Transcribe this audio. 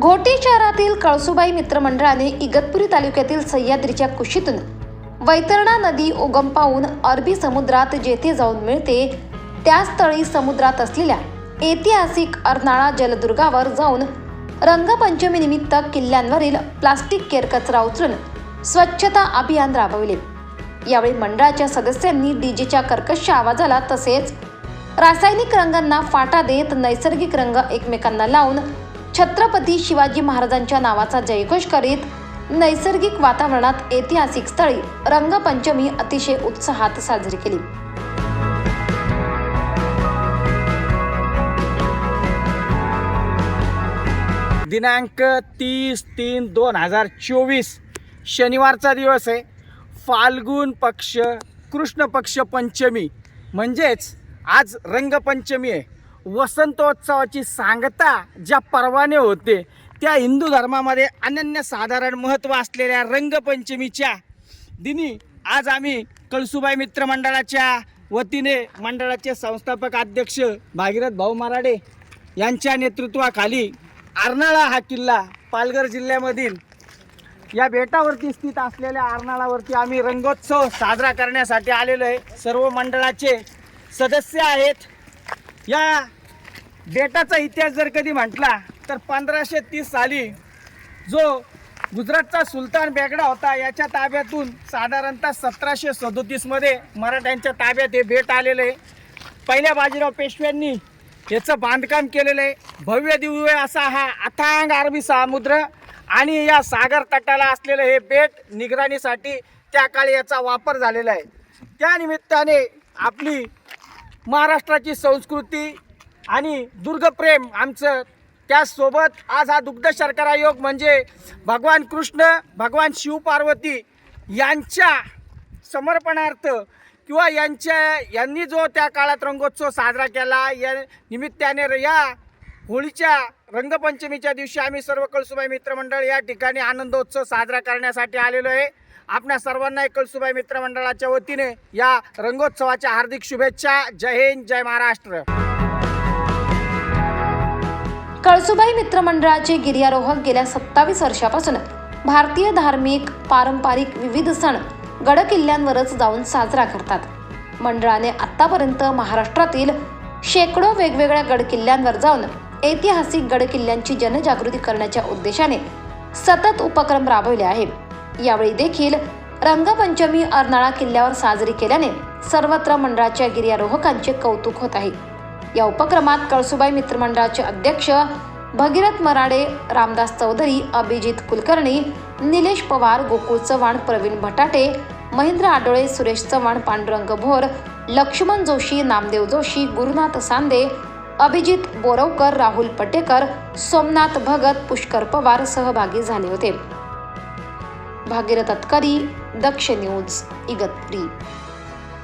घोटी शहरातील कळसुबाई मित्रमंडळाने इगतपुरी तालुक्यातील सह्याद्रीच्या कुशीतून वैतरणा नदी उगम पाहून अरबी समुद्रात जेथे जाऊन मिळते त्या स्थळी समुद्रात असलेल्या ऐतिहासिक अर्नाळा जलदुर्गावर जाऊन रंगपंचमीनिमित्त किल्ल्यांवरील प्लास्टिक केर कचरा उचलून स्वच्छता अभियान राबविले. यावेळी मंडळाच्या सदस्यांनी डीजेच्या कर्कश आवाजाला तसेच रासायनिक रंगांना फाटा देत नैसर्गिक रंग एकमेकांना लावून छत्रपती शिवाजी महाराजांच्या नावाचा जयघोष करीत नैसर्गिक वातावरणात ऐतिहासिक स्थळी रंगपंचमी अतिशय उत्साहात साजरी केली. दिनांक तीस तीन दोन हजार चोवीस शनिवारचा दिवस आहे. फाल्गुन पक्ष कृष्ण पक्ष पंचमी म्हणजेच आज रंगपंचमी आहे. वसंतोत्सवाची सांगता ज्या पर्वाने होते त्या हिंदू धर्मामध्ये अनन्यसाधारण महत्त्व असलेल्या रंगपंचमीच्या दिनी आज आम्ही कळसुबाई मित्र मंडळाच्या वतीने मंडळाचे संस्थापक अध्यक्ष भागीरथ भाऊ मराडे यांच्या नेतृत्वाखाली अर्नाळा हा किल्ला पालघर जिल्ह्यामधील या बेटावरती स्थित असलेल्या अर्नाळावरती आम्ही रंगोत्सव साजरा करण्यासाठी आलेलो आहे. सर्व मंडळाचे सदस्य आहेत. या बेटाचा इतिहास जर कधी म्हटला तर पंधराशे तीस साली जो गुजरातचा सुलतान बेगडा होता याच्या ताब्यातून साधारणतः सतराशे सदोतीसमध्ये मराठ्यांच्या ताब्यात हे बेट आलेलं. आहे पहिल्या बाजीराव पेशव्यांनी याचं बांधकाम केलेलं आहे. भव्य दिव्य असा हा अथांग अरबी समुद्र आणि या सागर तटाला असलेलं हे बेट निगराणीसाठी त्या काळी याचा वापर झालेला आहे. त्या निमित्ताने आपली महाराष्ट्राची संस्कृती आणि दुर्गप्रेम आमचं त्याचसोबत आज हा दुग्ध शर्करा योग म्हणजे भगवान कृष्ण भगवान शिवपार्वती यांच्या समर्पणार्थ किंवा यांच्या यांनी जो त्या काळात रंगोत्सव साजरा केला या निमित्ताने या होळीच्या रंगपंचमीच्या दिवशी आम्ही सर्व कळसुबाई मित्रमंडळ या ठिकाणी आनंदोत्सव साजरा करण्यासाठी आलेलो आहे. आपल्या सर्वांना एक कळसुबाई मित्रमंडळाच्या वतीने या रंगोत्सवाच्या हार्दिक शुभेच्छा. जय हिंद जय महाराष्ट्र. कळसुबाई मित्रमंडळाचे गिर्यारोहक गेल्या सत्तावीस वर्षापासून भारतीय धार्मिक पारंपरिक विविध सण गडकिल्ल्यांवरच जाऊन साजरा करतात. मंडळाने आतापर्यंत महाराष्ट्रातील शेकडो वेगवेगळ्या गडकिल्ल्यांवर जाऊन ऐतिहासिक गडकिल्ल्यांची जनजागृती करण्याच्या उद्देशाने सतत उपक्रम राबवले आहे यावेळी देखील रंगपंचमी अर्नाळा किल्ल्यावर साजरी केल्याने सर्वत्र मंडळाच्या गिर्यारोहकांचे कौतुक होत आहे. या उपक्रमात कळसुबाई मित्रमंडळाचे अध्यक्ष भगीरथ मराडे रामदास चौधरी अभिजित कुलकर्णी निलेश पवार गोकुळ चव्हाण प्रवीण भटाटे महेंद्र आडोळे सुरेश चव्हाण पांडुरंग भोर लक्ष्मण जोशी नामदेव जोशी गुरुनाथ सांदे अभिजित बोरवकर राहुल पटेकर सोमनाथ भगत पुष्कर पवार सहभागी झाले होते. भागीरथ अतकरी दक्ष न्यूज इगतपुरी.